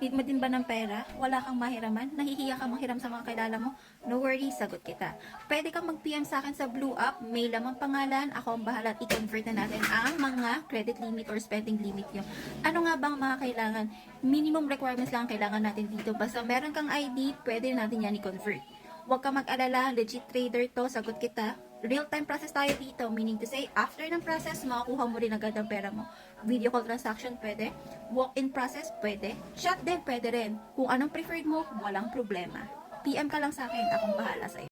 Need mo din ba ng pera? Wala kang mahiraman? Nahihiya ka manghiram sa mga kilala mo? No worries, sagot kita. Pwede kang mag-PM sa akin sa Blue App, may lamang pangalan, ako ang bahala at i-convert na natin ang mga credit limit or spending limit nyo. Ano nga bang mga kailangan? Minimum requirements lang ang kailangan natin dito. Basta meron kang ID, pwede natin yan i-convert. Huwag ka mag-alala, legit trader to, sagot kita. Real-time process tayo dito, meaning to say, after ng process, makakuha mo rin agad ang pera mo. Video call transaction, pwede. Walk-in process, pwede. Chat din, pwede rin. Kung anong preferred mo, walang problema. PM ka lang sa akin, akong bahala sa'yo.